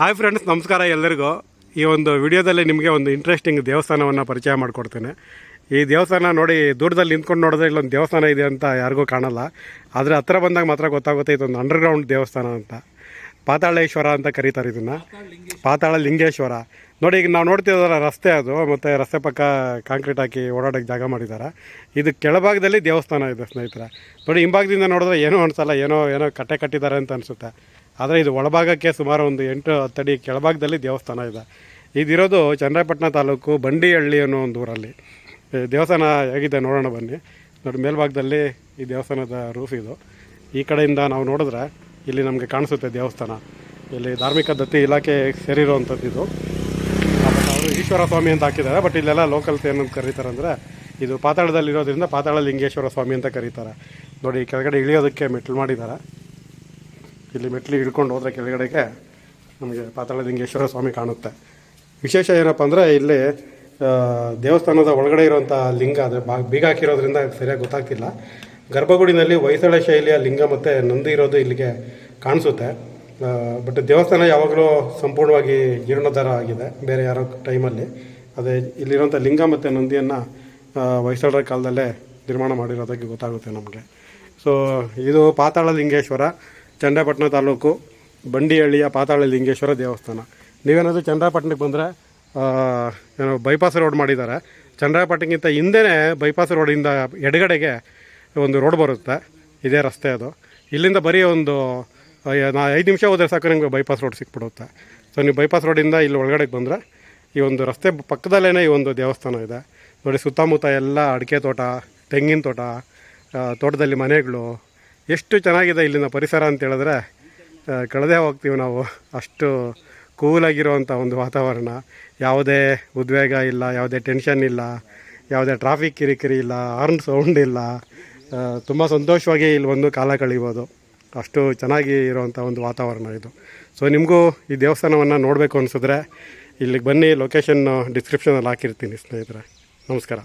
Hi friends ನಮಸ್ಕಾರ ಎಲ್ಲರಿಗೂ. ಈ ಒಂದು ವಿಡಿಯೋದಲ್ಲಿ ನಿಮಗೆ ಒಂದು ಇಂಟ್ರೆಸ್ಟಿಂಗ್ ದೇವಸ್ಥಾನವನ್ನು ಪರಿಚಯ ಮಾಡಿಕೊಡ್ತೇನೆ. ಈ ದೇವಸ್ಥಾನ ನೋಡಿ ದೂರದಲ್ಲಿ ನಿಂತ್ಕೊಂಡು ನೋಡಿದ್ರೆ ಇಲ್ಲೊಂದು ದೇವಸ್ಥಾನ ಇದೆ ಅಂತ ಯಾರಿಗೂ ಕಾಣಲ್ಲ. ಆದರೆ ಹತ್ರ ಬಂದಾಗ ಮಾತ್ರ ಗೊತ್ತಾಗುತ್ತೆ, ಇದೊಂದು ಅಂಡರ್ಗ್ರೌಂಡ್ ದೇವಸ್ಥಾನ ಅಂತ. ಪಾತಾಳೇಶ್ವರ ಅಂತ ಕರೀತಾರೆ ಇದನ್ನು. ಪಾತಾಳ ಲಿಂಗೇಶ್ವರ. ನೋಡಿ, ಈಗ ನಾವು ನೋಡ್ತಿದ್ದಾರೆ ರಸ್ತೆ ಅದು, ಮತ್ತು ರಸ್ತೆ ಪಕ್ಕ ಕಾಂಕ್ರೀಟ್ ಹಾಕಿ ಓಡಾಡೋಕ್ಕೆ ಜಾಗ ಮಾಡಿದ್ದಾರೆ ಇದು ಕೆಳಭಾಗದಲ್ಲಿ ದೇವಸ್ಥಾನ ಇದೆ ಸ್ನೇಹಿತರೆ. ನೋಡಿ, ಹಿಂಭಾಗದಿಂದ ನೋಡಿದ್ರೆ ಏನೋ ಅನಿಸಲ್ಲ, ಏನೋ ಏನೋ ಕಟ್ಟೆ ಕಟ್ಟಿದ್ದಾರೆ ಅಂತ ಅನಿಸುತ್ತೆ. ಆದರೆ ಇದು ಒಳಭಾಗಕ್ಕೆ ಸುಮಾರು ಒಂದು ಎಂಟು ಹತ್ತಡಿ ಕೆಳಭಾಗದಲ್ಲಿ ದೇವಸ್ಥಾನ ಇದೆ. ಇದಿರೋದು ಚನ್ನರಾಯಪಟ್ಟಣ ತಾಲೂಕು ಬಂಡಿಹಳ್ಳಿ ಅನ್ನೋ ಒಂದು ಊರಲ್ಲಿ. ದೇವಸ್ಥಾನ ಹೇಗಿದೆ ನೋಡೋಣ ಬನ್ನಿ. ನೋಡಿ ಮೇಲ್ಭಾಗದಲ್ಲಿ ಈ ದೇವಸ್ಥಾನದ ರೂಫ್ ಇದು. ಈ ಕಡೆಯಿಂದ ನಾವು ನೋಡಿದ್ರೆ ಇಲ್ಲಿ ನಮಗೆ ಕಾಣಿಸುತ್ತೆ ದೇವಸ್ಥಾನ. ಇಲ್ಲಿ ಧಾರ್ಮಿಕ ದತ್ತಿ ಇಲಾಖೆ ಸೇರಿರುವಂಥದ್ದು ಇದು. ಅವರು ಈಶ್ವರ ಸ್ವಾಮಿ ಅಂತ ಹಾಕಿದ್ದಾರೆ, ಬಟ್ ಇಲ್ಲೆಲ್ಲ ಲೋಕಲ್ಸ್ ಏನಂತ ಕರೀತಾರೆ ಅಂದರೆ ಇದು ಪಾತಾಳದಲ್ಲಿರೋದ್ರಿಂದ ಪಾತಾಳ ಲಿಂಗೇಶ್ವರ ಸ್ವಾಮಿ ಅಂತ ಕರೀತಾರೆ. ನೋಡಿ, ಕೆಳಗಡೆ ಇಳಿಯೋದಕ್ಕೆ ಮೆಟ್ಲು ಮಾಡಿದ್ದಾರೆ. ಇಲ್ಲಿ ಮೆಟ್ಲಿ ಹಿಡ್ಕೊಂಡು ಹೋದರೆ ಕೆಳಗಡೆಗೆ ನಮಗೆ ಪಾತಾಳ ಲಿಂಗೇಶ್ವರ ಸ್ವಾಮಿ ಕಾಣುತ್ತೆ. ವಿಶೇಷ ಏನಪ್ಪ ಅಂದರೆ ಇಲ್ಲಿ ದೇವಸ್ಥಾನದ ಒಳಗಡೆ ಇರುವಂಥ ಲಿಂಗ ಅದು ಬಾ ಬೀಗ ಹಾಕಿರೋದ್ರಿಂದ ಸರಿಯಾಗಿ ಗೊತ್ತಾಗ್ತಿಲ್ಲ. ಗರ್ಭಗುಡಿನಲ್ಲಿ ಹೊಯ್ಸಳ ಶೈಲಿಯ ಲಿಂಗ ಮತ್ತು ನಂದಿ ಇರೋದು ಇಲ್ಲಿಗೆ ಕಾಣಿಸುತ್ತೆ. ಬಟ್ ದೇವಸ್ಥಾನ ಯಾವಾಗಲೂ ಸಂಪೂರ್ಣವಾಗಿ ಜೀರ್ಣೋದ್ಧಾರ ಆಗಿದೆ, ಬೇರೆ ಯಾರೋ ಟೈಮಲ್ಲಿ. ಅದೇ ಇಲ್ಲಿರುವಂಥ ಲಿಂಗ ಮತ್ತು ನಂದಿಯನ್ನು ಹೊಯ್ಸಳರ ಕಾಲದಲ್ಲೇ ನಿರ್ಮಾಣ ಮಾಡಿರೋದಕ್ಕೆ ಗೊತ್ತಾಗುತ್ತೆ ನಮಗೆ. ಸೊ ಇದು ಪಾತಾಳ ಲಿಂಗೇಶ್ವರ. ಚನ್ನರಾಯಪಟ್ಟಣ ತಾಲೂಕು ಬಂಡಿಹಳ್ಳಿಯ ಪಾತಾಳ ಲಿಂಗೇಶ್ವರ ದೇವಸ್ಥಾನ. ನೀವೇನಾದರೂ ಚಂದ್ರಪಟ್ಟಣಕ್ಕೆ ಬಂದರೆ ಏನೋ ಬೈಪಾಸ್ ರೋಡ್ ಮಾಡಿದ್ದಾರೆ ಚಂದ್ರಪಟ್ಟಣಕ್ಕಿಂತ ಹಿಂದೆ ಬೈಪಾಸ್ ರೋಡಿಂದ ಎಡಗಡೆಗೆ ಒಂದು ರೋಡ್ ಬರುತ್ತೆ. ಇದೇ ರಸ್ತೆ ಅದು. ಇಲ್ಲಿಂದ ಬರೀ ಒಂದು ನಾ, ಐದು ನಿಮಿಷ ಹೋದರೆ ಸಾಕು ನಿಮಗೆ ಬೈಪಾಸ್ ರೋಡ್ ಸಿಕ್ಬಿಡುತ್ತೆ. ಸೊ ನೀವು ಬೈಪಾಸ್ ರೋಡಿಂದ ಇಲ್ಲಿ ಒಳಗಡೆಗೆ ಬಂದರೆ, ಈ ಒಂದು ರಸ್ತೆ ಪಕ್ಕದಲ್ಲೇ ಈ ಒಂದು ದೇವಸ್ಥಾನ ಇದೆ. ನೋಡಿ ಸುತ್ತಮುತ್ತ ಎಲ್ಲ ಅಡಿಕೆ ತೋಟ, ತೆಂಗಿನ ತೋಟ ತೋಟದಲ್ಲಿ ಮನೆಗಳು ಎಷ್ಟು ಚೆನ್ನಾಗಿದೆ ಇಲ್ಲಿನ ಪರಿಸರ ಅಂತ ಹೇಳಿದ್ರೆ ಕಳೆದೇ ಹೋಗ್ತೀವಿ ನಾವು. ಅಷ್ಟು ಕೂಲಾಗಿರುವಂಥ ಒಂದು ವಾತಾವರಣ. ಯಾವುದೇ ಉದ್ವೇಗ ಇಲ್ಲ, ಯಾವುದೇ ಟೆನ್ಷನ್ ಇಲ್ಲ, ಯಾವುದೇ ಟ್ರಾಫಿಕ್ ಕಿರಿಕಿರಿ ಇಲ್ಲ ಹಾರ್ನ್ ಸೌಂಡ್ ಇಲ್ಲ. ತುಂಬ ಸಂತೋಷವಾಗಿ ಇಲ್ಲಿ ಒಂದು ಕಾಲ ಕಳೀಬೋದು ಅಷ್ಟು ಚೆನ್ನಾಗಿ ಇರುವಂಥ ಒಂದು ವಾತಾವರಣ ಇದು. ಸೊ ನಿಮಗೂ ಈ ದೇವಸ್ಥಾನವನ್ನು ನೋಡಬೇಕು ಅನಿಸಿದ್ರೆ, ಇಲ್ಲಿಗೆ ಬನ್ನಿ ಲೊಕೇಶನ್ನು ಡಿಸ್ಕ್ರಿಪ್ಷನಲ್ಲಿ ಹಾಕಿರ್ತೀನಿ ಸ್ನೇಹಿತರೆ. ನಮಸ್ಕಾರ.